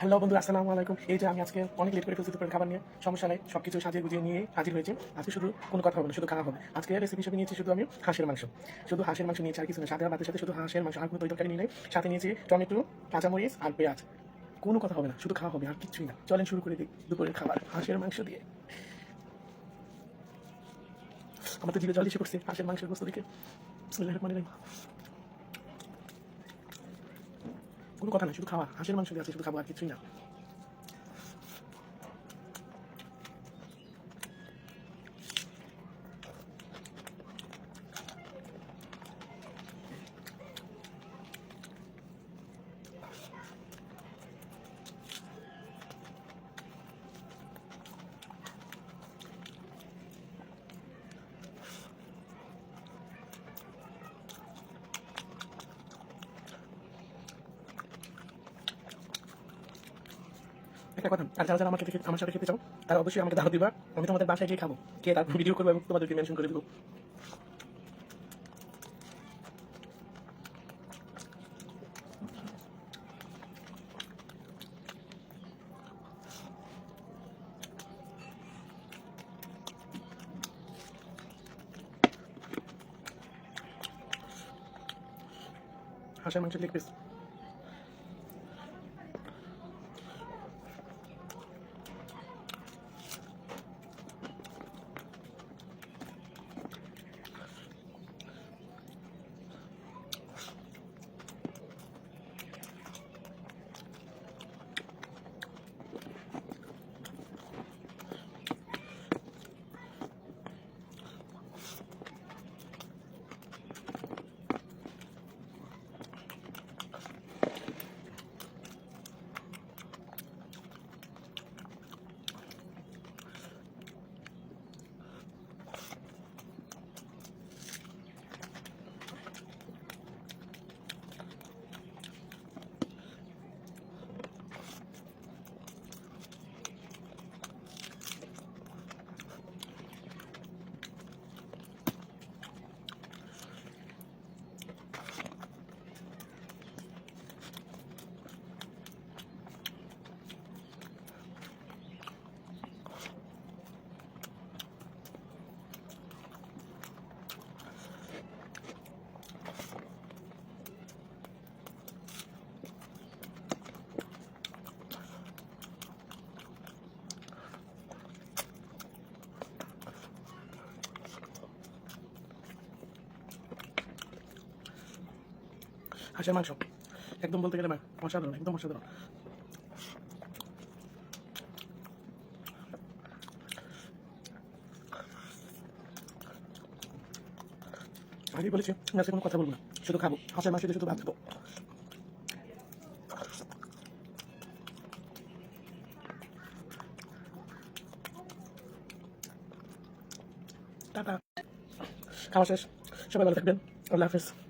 Hello বন্ধু আসসালামু আলাইকুম। এই যে আমি আজকে অনেক লেট করে ফেলছি দুপুরের খাবার নিয়ে। সমস্যা নেই সব কিছু সাজিয়ে গুজিয়ে নিয়ে হাজির হয়েছে। আজকে শুধু কোনো কথা হবে না, শুধু খাওয়া হবে। আজকে রেসিপি হিসেবে নিয়েছি শুধু আমি হাঁসের মাংস। শুধু হাঁসের মাংস নিয়েছি, আর কিছু না। সাদা ভাতের সাথে শুধু হাঁসের মাংস, আর কোনো তরি তরকারি নিয়ে সাথে নিয়েছি টমেটো, কাঁচামরিচ আর পেঁয়াজ। কোনো কথা হবে না, শুধু খাওয়া হবে, আর কিছুই না। চলেন শুরু করে দিই দুপুরের খাবার, হাঁসের মাংস দিয়ে। আমার তো জিভে জল এসে পড়ছে, হাঁসের মাংসের বস্তু দেখে। কোনো কথা না শুধু খাওয়া। হাঁসের মাংস দিয়ে আছে শুধু খাব আর কিছুই না। একটা কথা, আর যারা দেখে আমার সাথে খেতে চাও, তারা অবশ্যই আমাকে দাওয়াত দিবা। আমি তোমাদের বাসায় গিয়ে খাব। কে তার ভিডিও করব এবং তোমাদেরকে মেনশন করে হাঁসের মাংস। একদম বলতে গেলে অসাধারণ, একদম অসাধারণ। আগেই বলেছি আজকে কোনো কথা বলব না, শুধু খাব, হাঁসের মাংস শুধু ভাত খাব। খাওয়া শেষ, সবাই ভালো থাকবেন, আল্লাহ হাফেজ।